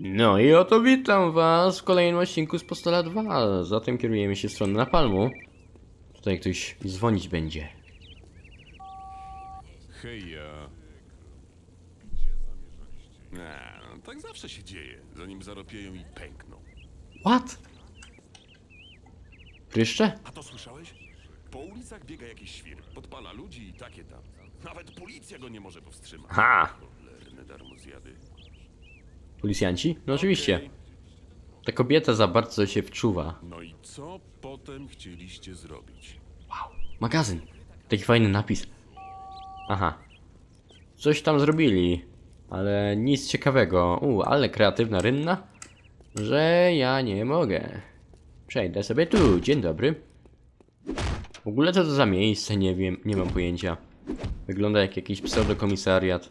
No i oto witam was w kolejnym odcinku z Postola 2. Zatem kierujemy się w stronę Napalmu. Tutaj ktoś dzwonić będzie. Hej, ja. Nie, no, tak zawsze się dzieje, zanim zaropieją i pękną. What? Pryszcze? A to słyszałeś? Po ulicach biega jakiś świr, podpala ludzi i takie tam. Nawet policja go nie może powstrzymać. Ha! Cholerne darmozjady. Policjanci? No oczywiście. Ta kobieta za bardzo się wczuwa. No i co potem chcieliście zrobić? Wow, magazyn. Taki fajny napis. Aha. Coś tam zrobili, ale nic ciekawego. U, ale kreatywna rynna, że ja nie mogę. Przejdę sobie tu. Dzień dobry. W ogóle co to za miejsce? Nie wiem, nie mam pojęcia. Wygląda jak jakiś pseudokomisariat.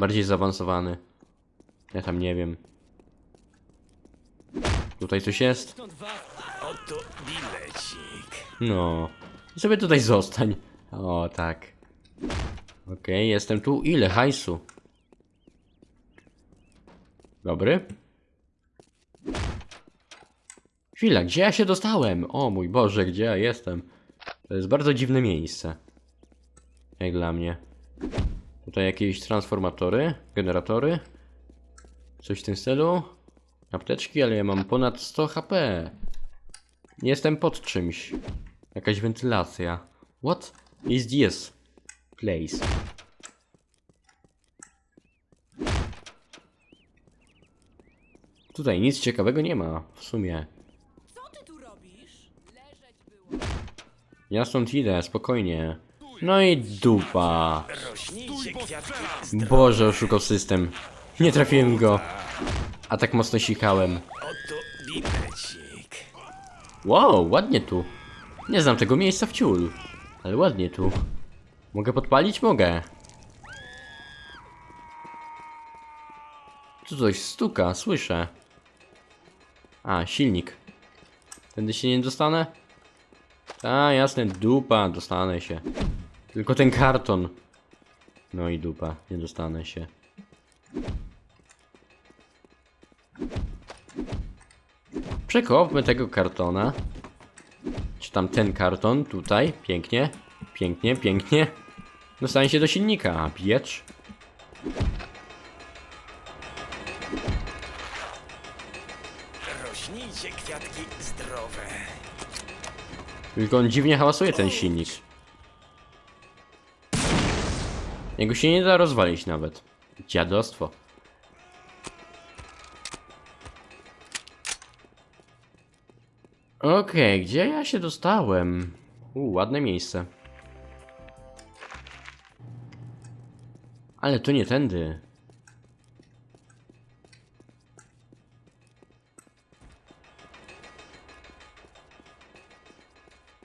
Bardziej zaawansowany. Ja tam nie wiem. Tutaj coś jest? Oto bilecik. No. I sobie tutaj zostań. O, tak. Okej, jestem tu. Ile hajsu? Dobry. Chwila, gdzie ja się dostałem? O mój Boże, gdzie ja jestem? To jest bardzo dziwne miejsce. Jak dla mnie. Tutaj jakieś transformatory, generatory. Coś w tym stylu. Apteczki, ale ja mam ponad 100 HP. Jestem pod czymś. Jakaś wentylacja. What is this place? Tutaj nic ciekawego nie ma, w sumie. Co ty tu robisz? Leżeć było. Ja stąd idę, spokojnie. No i dupa. Boże, oszukał system. Nie trafiłem go. A tak mocno sikałem. Wow, ładnie tu. Nie znam tego miejsca w ciul. Ale ładnie tu. Mogę podpalić? Mogę. Tu coś stuka, słyszę. A, silnik. Tędy się nie dostanę? A, jasne, dupa, dostanę się. Tylko ten karton. No i dupa, nie dostanę się. Przekopmy tego kartona. Czy tam ten karton, tutaj, pięknie, pięknie, pięknie. Dostanie się do silnika, piecz. Rośnijcie kwiatki zdrowe. Tylko on dziwnie hałasuje ten silnik. Jego się nie da rozwalić nawet. Dziadostwo. Okej, gdzie ja się dostałem? U, ładne miejsce. Ale to nie tędy.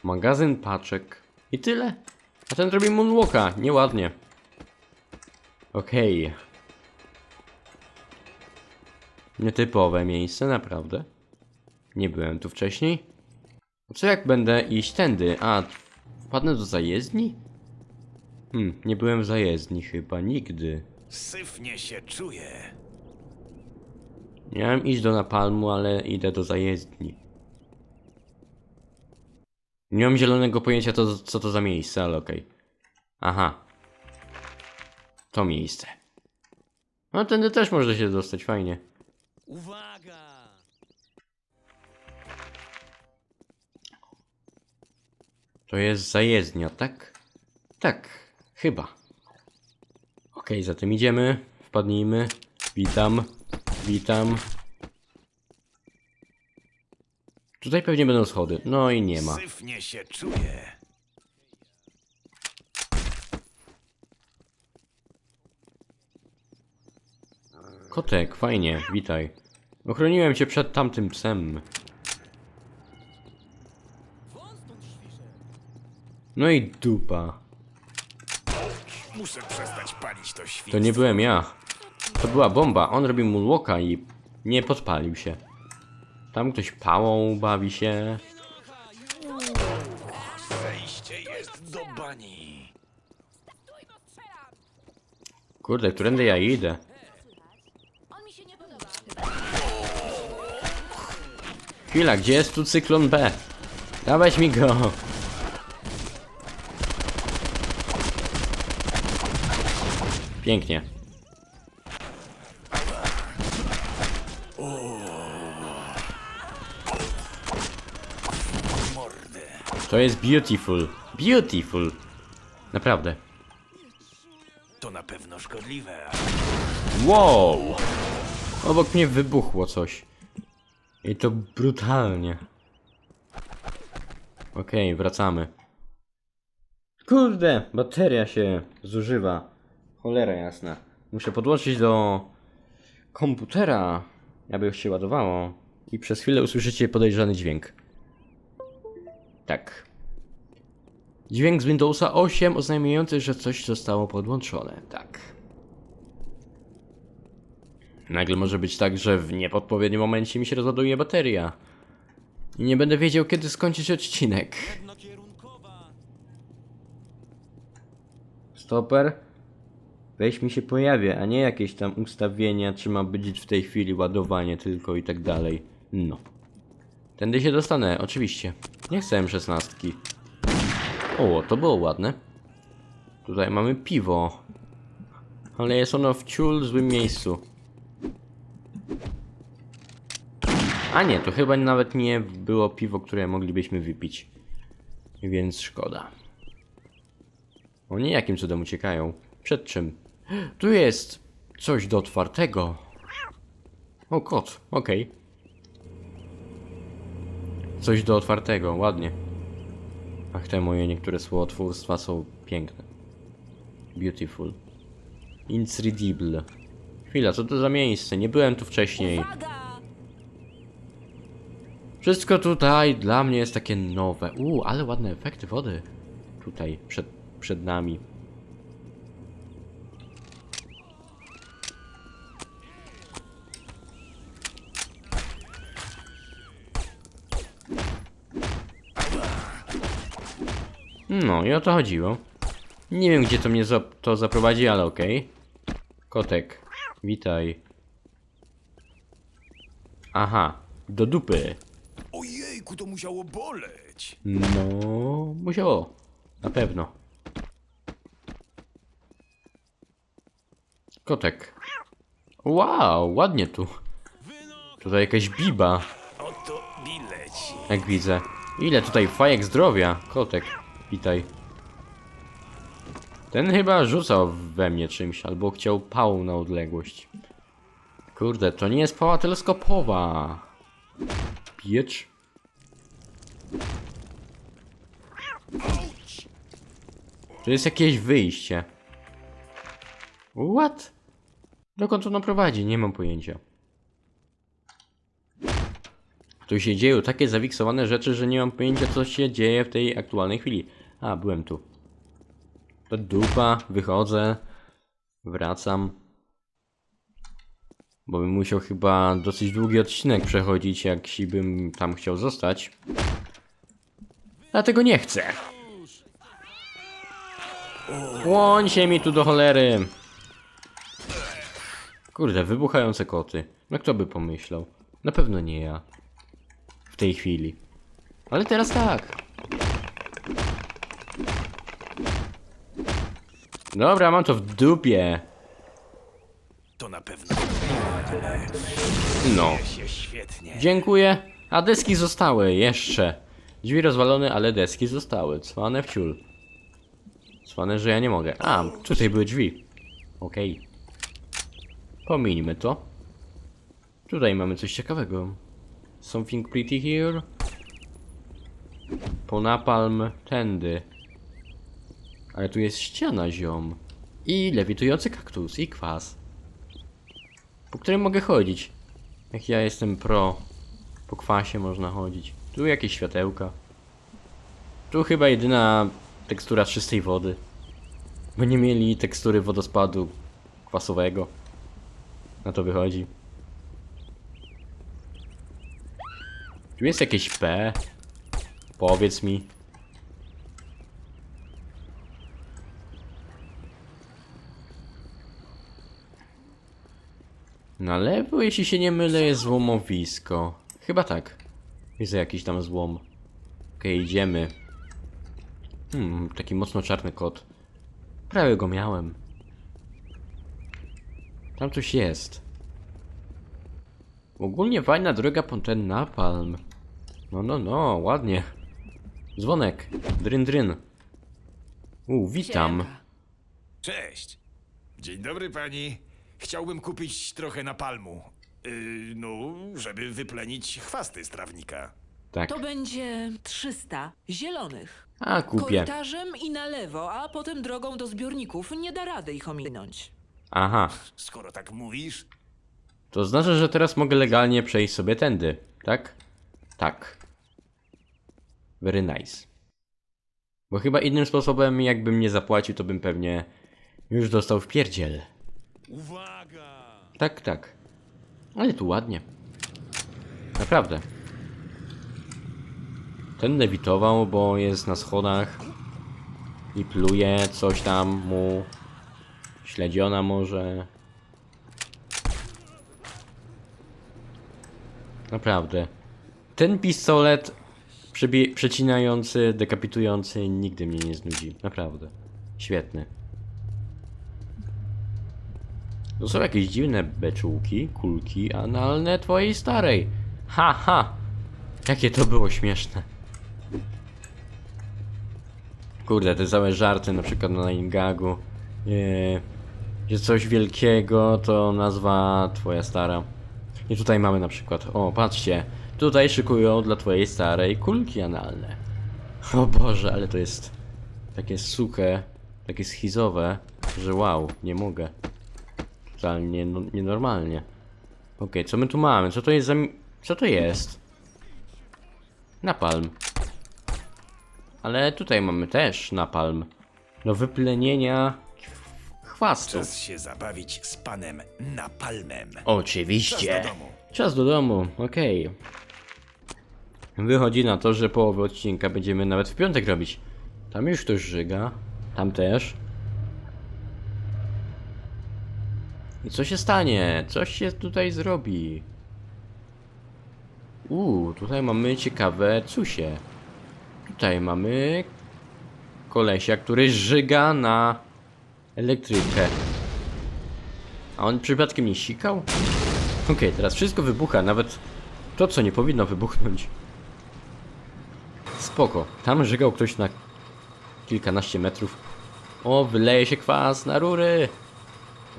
Magazyn paczek. I tyle. A ten robi moonwalka. Nieładnie. Okej. Nietypowe miejsce, naprawdę. Nie byłem tu wcześniej. Co jak będę iść tędy? A, wpadnę do zajezdni? Hmm, nie byłem w zajezdni chyba nigdy. Syfnie się czuje. Miałem iść do Napalmu, ale idę do zajezdni. Nie mam zielonego pojęcia, to, co to za miejsce, ale okej. Aha. To miejsce. No, tędy też można się dostać, fajnie. Uwaga! To jest zajezdnia, tak? Tak, chyba. Okej, zatem idziemy, wpadnijmy. Witam, witam. Tutaj pewnie będą schody. No i nie ma. Syfnie się czuje. Kotek, fajnie, witaj. Ochroniłem cię przed tamtym psem. No i dupa. Muszę przestać palić to świństwo. To nie byłem ja. To była bomba. On robił moonwalka i nie podpalił się. Tam ktoś pałą bawi się. Wejście jest do bani. Kurde, którędy ja idę? On mi się nie Chwila, gdzie jest tu cyklon B? Dawać mi go! Pięknie. To jest beautiful. Beautiful. Naprawdę. To na pewno szkodliwe. Wow! Obok mnie wybuchło coś. I to brutalnie. Okej, wracamy. Kurde, bateria się zużywa. Cholera jasna. Muszę podłączyć do komputera, aby się ładowało. I przez chwilę usłyszycie podejrzany dźwięk. Tak. Dźwięk z Windowsa 8 oznajmiający, że coś zostało podłączone. Tak. Nagle może być tak, że w niepodpowiednim momencie mi się rozładuje bateria. I nie będę wiedział, kiedy skończyć odcinek. Stoper? Weź mi się pojawia, a nie jakieś tam ustawienia, czy ma być w tej chwili ładowanie tylko i tak dalej. No. Tędy się dostanę, oczywiście. Nie chcę M16. O, to było ładne. Tutaj mamy piwo. Ale jest ono w ciul złym miejscu. A nie, to chyba nawet nie było piwo, które moglibyśmy wypić. Więc szkoda. Oni jakim cudem uciekają? Przed czym? Tu jest coś do otwartego. O, kot, okej. Coś do otwartego, ładnie. Ach, te moje niektóre słowotwórstwa są piękne. Beautiful. Incredible. Chwila, co to za miejsce? Nie byłem tu wcześniej. Uwaga! Wszystko tutaj dla mnie jest takie nowe. Uuu, ale ładne efekty wody. Tutaj, przed, przed nami. No i o to chodziło. Nie wiem gdzie to mnie za to zaprowadzi, ale okej. Kotek, witaj. Aha, do dupy. Ojejku, to musiało boleć. No, musiało. Na pewno. Kotek. Wow, ładnie tu. Tutaj jakaś biba, Oto bileci. jak widzę. Ile tutaj fajek zdrowia. Kotek, witaj. Ten chyba rzucał we mnie czymś, albo chciał pałą na odległość. Kurde, to nie jest pała teleskopowa. Piecz. To jest jakieś wyjście. What? Dokąd ono prowadzi? Nie mam pojęcia. Tu się dzieją takie zawiksowane rzeczy, że nie mam pojęcia co się dzieje w tej aktualnej chwili. A, byłem tu. To dupa, wychodzę, wracam. Bo bym musiał chyba dosyć długi odcinek przechodzić, jak bym tam chciał zostać. Dlatego nie chcę. Łoń się mi tu do cholery. Kurde, wybuchające koty. No kto by pomyślał? Na pewno nie ja. W tej chwili. Ale teraz tak. Dobra, mam to w dupie. To na pewno No. Dziękuję. A deski zostały, jeszcze. Drzwi rozwalone, ale deski zostały. Cwane w ciul. Cwane, że ja nie mogę. A, tutaj były drzwi. Okej. Pomińmy to. Tutaj mamy coś ciekawego. Something pretty here. Po napalm tędy. Ale tu jest ściana, ziom. I lewitujący kaktus, i kwas. Po którym mogę chodzić. Jak ja jestem pro. Po kwasie można chodzić. Tu jakieś światełka. Tu chyba jedyna tekstura czystej wody. Bo nie mieli tekstury wodospadu kwasowego. Na to wychodzi. Tu jest jakieś P. Powiedz mi. Na lewo, jeśli się nie mylę, jest złomowisko. Chyba tak. Widzę jakiś tam złom. Okej, idziemy. Hmm, taki mocno czarny kot. Prawie go miałem. Tam coś jest. Ogólnie fajna droga po ten napalm. No, no, no, ładnie. Dzwonek. Dryn, dryn. U, witam. Siemka. Cześć. Dzień dobry pani. Chciałbym kupić trochę napalmu. Yy, no, żeby wyplenić chwasty z trawnika. Tak. To będzie 300 zielonych. A, kupię. Korytarzem i na lewo, a potem drogą do zbiorników. Nie da rady ich ominąć. Aha. Skoro tak mówisz, To znaczy, że teraz mogę legalnie przejść sobie tędy, tak? Tak. Very nice. Bo chyba innym sposobem, jakbym nie zapłacił, to bym pewnie już dostał w pierdziel. Uwaga! Tak, tak. Ale tu ładnie. Naprawdę. Ten lewitował, bo jest na schodach i pluje coś tam mu. Śledziona może. Naprawdę. Ten pistolet przecinający, dekapitujący nigdy mnie nie znudzi. Naprawdę. Świetny. To są jakieś dziwne beczułki, kulki analne twojej starej. Ha, ha! Jakie to było śmieszne. Kurde, te całe żarty, na przykład na Ingagu. Yy, że coś wielkiego to nazwa twoja stara. I tutaj mamy na przykład, o patrzcie, tutaj szykują dla twojej starej kulki analne. O Boże, ale to jest takie suche, takie schizowe, że wow, nie mogę. Totalnie no, nienormalnie. Okej, co my tu mamy? Co to jest za... Co to jest? Napalm. Ale tutaj mamy też napalm. Do wyplenienia ch- chwastu. czas się zabawić z panem napalmem. Czas Oczywiście. do domu. Czas do domu, okej. Wychodzi na to, że połowę odcinka będziemy nawet w piątek robić. Tam już ktoś żyga. Tam też. I co się stanie? Coś się tutaj zrobi. Uuu, tutaj mamy ciekawe cusie. Tutaj mamy kolesia, który żyga na elektrykę. A on przypadkiem nie sikał? Okej, teraz wszystko wybucha, nawet to, co nie powinno wybuchnąć. Spoko. Tam żygał ktoś na kilkanaście metrów. O, wyleje się kwas na rury.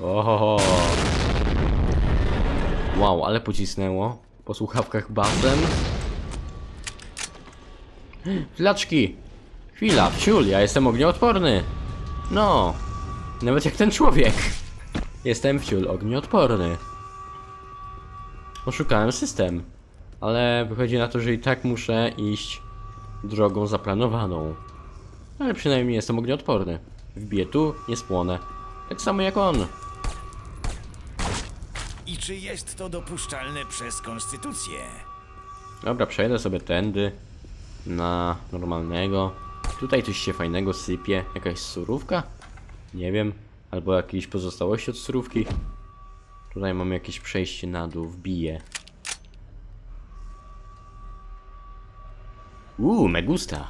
Oho. Wow, ale pocisnęło. Po słuchawkach basem. Flaczki. Chwila, wciul, ja jestem ognioodporny. No. Nawet jak ten człowiek. Jestem wciul ognioodporny. Oszukałem system. Ale wychodzi na to, że i tak muszę iść drogą zaplanowaną. Ale przynajmniej jestem ognioodporny. Wbiję tu, nie spłonę. Tak samo jak on. I czy jest to dopuszczalne przez konstytucję? Dobra, przejdę sobie tędy na normalnego. Tutaj coś się fajnego sypie. Jakaś surówka? Nie wiem. Albo jakieś pozostałości od surówki. Tutaj mamy jakieś przejście na dół, wbiję. Uuu, me gusta.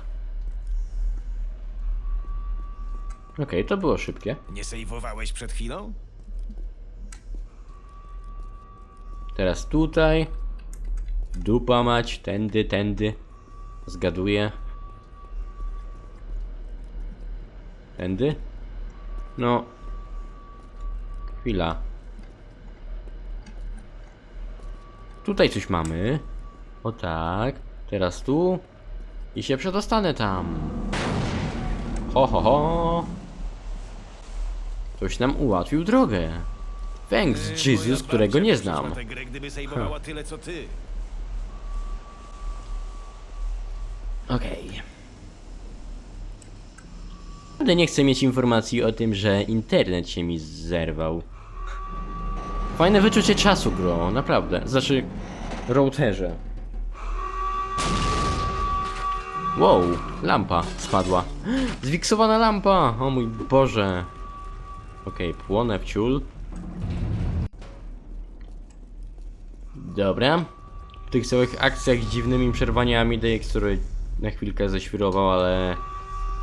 Okej, to było szybkie. Nie sejwowałeś przed chwilą? Teraz tutaj. Dupa mać, tędy, tędy. Zgaduję. Tędy? No. Chwila. Tutaj coś mamy. O tak. Teraz tu. I się przedostanę tam. Ho, ho, ho. Ktoś nam ułatwił drogę. Thanks, Jesus, którego nie znam. tę grę, gdyby sejwowała tyle co ty. Okej. Ale nie chcę mieć informacji o tym, że internet się mi zerwał. Fajne wyczucie czasu, gro, naprawdę. Znaczy, routerze. Wow, lampa spadła. Zwiksowana lampa! O mój Boże. Okej, płonę w. Dobra. w tych całych akcjach z dziwnymi przerwaniami DX, który na chwilkę zaświrował, ale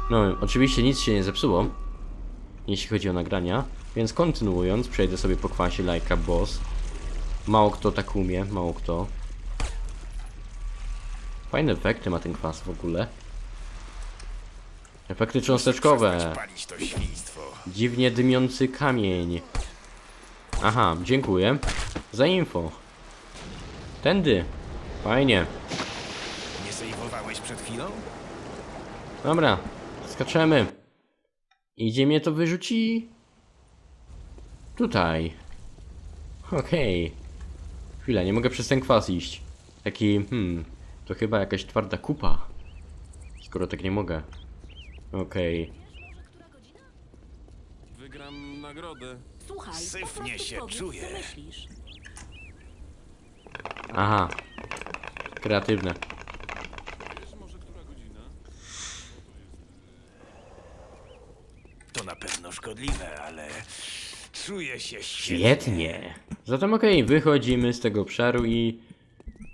no oczywiście nic się nie zepsuło, jeśli chodzi o nagrania, więc kontynuując, przejdę sobie po kwasie lajka boss. Mało kto tak umie, mało kto. Fajne efekty ma ten kwas w ogóle. Efekty cząsteczkowe. Dziwnie dymiący kamień. Aha, dziękuję za info. Tędy. Fajnie. Przed chwilą? Dobra, skaczemy. Idzie mnie to wyrzuci. Tutaj. Okej. Chwila, nie mogę przez ten kwas iść. Taki, hmm, to chyba jakaś twarda kupa. Skoro tak nie mogę. Okej. Wygram nagrodę. Słuchaj, Syfnie po prostu się powiedz, czuję. co myślisz. Aha. Kreatywne. Wiesz może, która godzina? To pewno szkodliwe, ale czuję się świetnie. Świetnie. Zatem okej, wychodzimy z tego obszaru i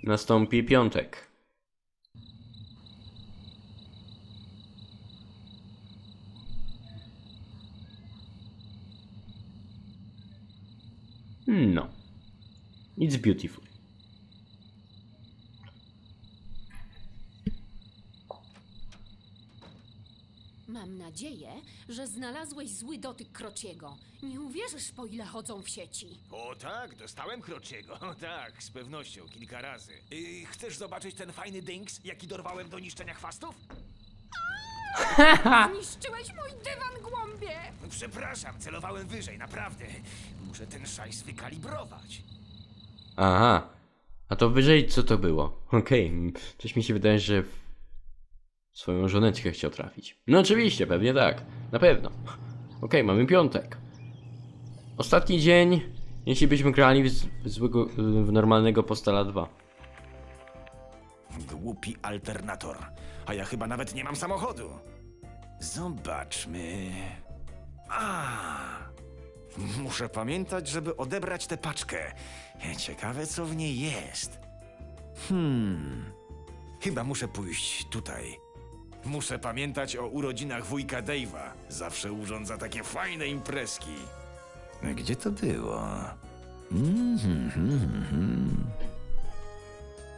nastąpi piątek. No. It's beautiful. Mam nadzieję, że znalazłeś zły dotyk Krociego. Nie uwierzysz, po ile chodzą w sieci. O tak, dostałem Krociego. O tak, z pewnością, kilka razy. Yy, chcesz zobaczyć ten fajny dings, jaki dorwałem do niszczenia chwastów? Zniszczyłeś mój dywan, głąbie! Przepraszam, celowałem wyżej, naprawdę. Muszę ten szajs wykalibrować. Aha. A to wyżej co to było? Okej, coś mi się wydaje, że swoją żoneczkę chciał trafić. No oczywiście, pewnie tak. Na pewno. Okej, mamy piątek. Ostatni dzień, jeśli byśmy grali w, złego, w normalnego Postala 2. Głupi alternator. A ja chyba nawet nie mam samochodu. Zobaczmy. A! Muszę pamiętać, żeby odebrać tę paczkę. Ciekawe, co w niej jest. Hmm. Chyba muszę pójść tutaj. Muszę pamiętać o urodzinach wujka Dave'a. Zawsze urządza takie fajne imprezki. Gdzie to było?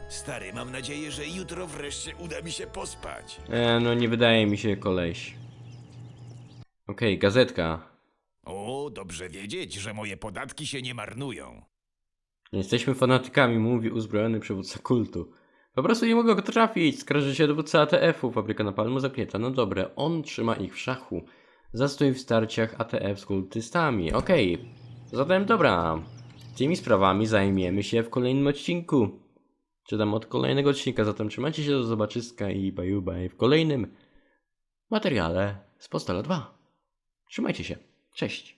Stary, mam nadzieję, że jutro wreszcie uda mi się pospać. E, no nie wydaje mi się koleś. Okej, gazetka. O, dobrze wiedzieć, że moje podatki się nie marnują. Jesteśmy fanatykami, mówi uzbrojony przywódca kultu. Po prostu nie mogę go trafić, skarży się dowódca ATF-u, fabryka na palmu zamknięta. No dobre, on trzyma ich w szachu. Zastój w starciach ATF z kultystami. Okej, zatem dobra. Tymi sprawami zajmiemy się w kolejnym odcinku. Czy tam od kolejnego odcinka, zatem trzymajcie się do zobaczyska i bye bye w kolejnym materiale z Postala 2. Trzymajcie się. Cześć.